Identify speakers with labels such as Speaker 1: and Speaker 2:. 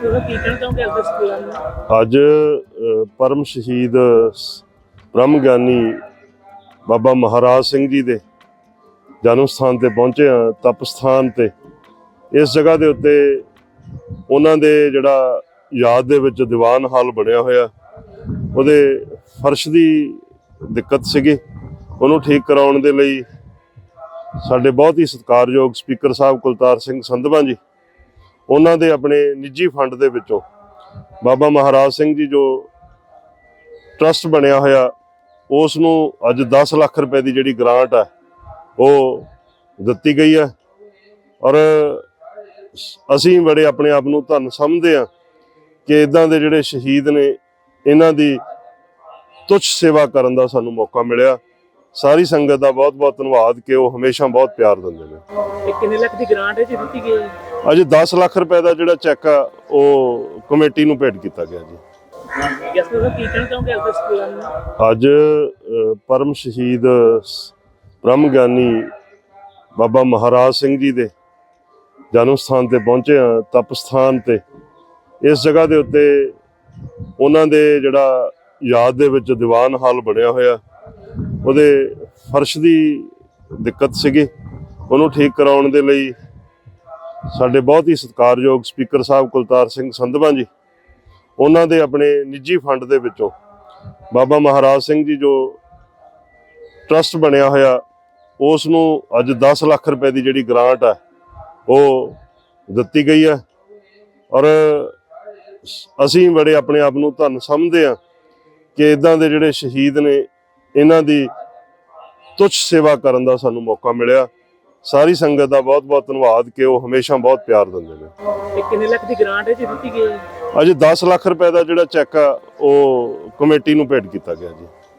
Speaker 1: ਤੁਸੀਂ ਕੀ ਕਹਿਣਾ ਚਾਹੋਗੇ ਅੱਜ ਦੇ ਸਕੂਲਾਂ ਨੂੰ
Speaker 2: ਅੱਜ ਪਰਮ ਸ਼ਹੀਦ ਬ੍ਰਹਮ ਗਿਆਨੀ ਬਾਬਾ ਮਹਾਰਾਜ ਸਿੰਘ ਜੀ ਦੇ ਜਨਮ ਸਥਾਨ ਤੇ ਪਹੁੰਚੇ ਹਾਂ ਤਪ ਸਥਾਨ ਤੇ। ਇਸ ਜਗ੍ਹਾ ਦੇ ਉੱਤੇ ਉਹਨਾਂ ਦੇ ਜਿਹੜਾ ਯਾਦ ਦੇ ਵਿੱਚ ਦੀਵਾਨ ਹਾਲ ਬਣਿਆ ਹੋਇਆ। ਉਹਦੇ ਫਰਸ਼ ਦੀ ਦਿੱਕਤ ਸੀਗੀ। ਉਹਨੂੰ ਠੀਕ ਕਰਾਉਣ ਦੇ ਲਈ ਸਾਡੇ ਬਹੁਤ ਹੀ ਸਤਿਕਾਰਯੋਗ ਸਪੀਕਰ ਸਾਹਿਬ ਕੁਲਤਾਰ ਸਿੰਘ ਸੰਧਵਾ ਜੀ ਉਹਨਾਂ ਦੇ ਆਪਣੇ ਨਿੱਜੀ ਫੰਡ ਦੇ ਵਿੱਚੋਂ ਬਾਬਾ ਮਹਾਰਾਜ ਸਿੰਘ ਜੀ ਜੋ ਟਰਸਟ ਬਣਿਆ ਹੋਇਆ, ਉਸ ਨੂੰ ਅੱਜ 10 ਲੱਖ ਰੁਪਏ ਦੀ ਜਿਹੜੀ ਗ੍ਰਾਂਟ ਹੈ ਉਹ ਦਿੱਤੀ ਗਈ ਹੈ ਔਰ ਅਸੀਂ ਬੜੇ ਆਪਣੇ ਆਪ ਨੂੰ ਧੰਨ ਸਮਝਦੇ ਹਾਂ ਕਿ ਇਦਾਂ ਦੇ ਜਿਹੜੇ ਸ਼ਹੀਦ ਨੇ, ਇਹਨਾਂ ਦੀ ਤੁਛ ਸੇਵਾ ਕਰਨ ਦਾ ਸਾਨੂੰ ਮੌਕਾ ਮਿਲਿਆ। ਸਾਰੀ ਸੰਗਤ ਦਾ ਬਹੁਤ-ਬਹੁਤ ਧੰਨਵਾਦ ਕਿ ਉਹ ਹਮੇਸ਼ਾ ਬਹੁਤ ਪਿਆਰ ਦਿੰਦੇ ਨੇ।
Speaker 1: ਇਹ ਕਿੰਨੇ ਲੱਖ ਦੀ ਗ੍ਰਾਂਟ ਹੈ ਜੀ ਦਿੱਤੀ ਗਈ?
Speaker 2: ਅੱਜ 10 ਲੱਖ ਰੁਪਏ ਦਾ ਜਿਹੜਾ ਚੈੱਕ ਆ, ਉਹ ਕਮੇਟੀ ਨੂੰ ਭੇਟ ਕੀਤਾ ਗਿਆ ਜੀ।
Speaker 1: ਅੱਜ
Speaker 2: ਪਰਮ ਸ਼ਹੀਦ ਬ੍ਰਹਮ ਗਿਆਨੀ ਬਾਬਾ ਮਹਾਰਾਜ ਸਿੰਘ ਜੀ ਦੇ ਜਨਮ ਸਥਾਨ ਤੇ ਪਹੁੰਚੇ ਆ ਤਪ ਸਥਾਨ ਤੇ। ਇਸ ਜਗ੍ਹਾ ਦੇ ਉੱਤੇ ਉਹਨਾਂ ਦੇ ਜਿਹੜਾ ਯਾਦ ਦੇ ਵਿੱਚ ਦੀਵਾਨ ਹਾਲ ਬਣਿਆ ਹੋਇਆ। ਉਹਦੇ ਫਰਸ਼ ਦੀ ਦਿੱਕਤ ਸੀਗੀ। ਉਹਨੂੰ ਠੀਕ ਕਰਾਉਣ ਦੇ ਲਈ ਸਾਡੇ ਬਹੁਤ ਹੀ ਸਤਿਕਾਰਯੋਗ ਸਪੀਕਰ ਸਾਹਿਬ ਕੁਲਤਾਰ ਸਿੰਘ ਸੰਧਵਾ ਜੀ, ਉਹਨਾਂ ਦੇ ਆਪਣੇ ਨਿੱਜੀ ਫੰਡ ਦੇ ਵਿੱਚੋਂ ਬਾਬਾ ਮਹਾਰਾਜ ਸਿੰਘ ਜੀ ਜੋ ਟਰਸਟ ਬਣਿਆ ਹੋਇਆ, ਉਸ ਨੂੰ ਅੱਜ 10 ਲੱਖ ਰੁਪਏ ਦੀ ਜਿਹੜੀ ਗ੍ਰਾਂਟ ਹੈ ਉਹ ਦਿੱਤੀ ਗਈ ਹੈ ਔਰ ਅਸੀਂ ਬੜੇ ਆਪਣੇ ਆਪ ਨੂੰ ਧੰਨ ਸਮਝਦੇ ਹਾਂ ਕਿ ਇਦਾਂ ਦੇ ਜਿਹੜੇ ਸ਼ਹੀਦ ਨੇ, ਇਹਨਾਂ ਦੀ ਤੁੱਛ ਸੇਵਾ ਕਰਨ ਦਾ ਸਾਨੂੰ ਮੌਕਾ ਮਿਲਿਆ। ਸਾਰੀ ਸੰਗਤ ਦਾ ਬਹੁਤ-ਬਹੁਤ ਧੰਨਵਾਦ ਕਿ ਉਹ ਹਮੇਸ਼ਾ ਬਹੁਤ ਪਿਆਰ ਦਿੰਦੇ ਨੇ।
Speaker 1: ਇਹ ਕਿੰਨੇ ਲੱਖ ਦੀ ਗ੍ਰਾਂਟ ਹੈ ਜੀ ਦਿੱਤੀ ਗਈ? ਹੈ
Speaker 2: ਅੱਜ 10 ਲੱਖ ਰੁਪਏ ਦਾ ਜਿਹੜਾ ਚੈੱਕ ਆ ਉਹ ਕਮੇਟੀ ਨੂੰ ਭੇਟ ਕੀਤਾ ਗਿਆ ਜੀ।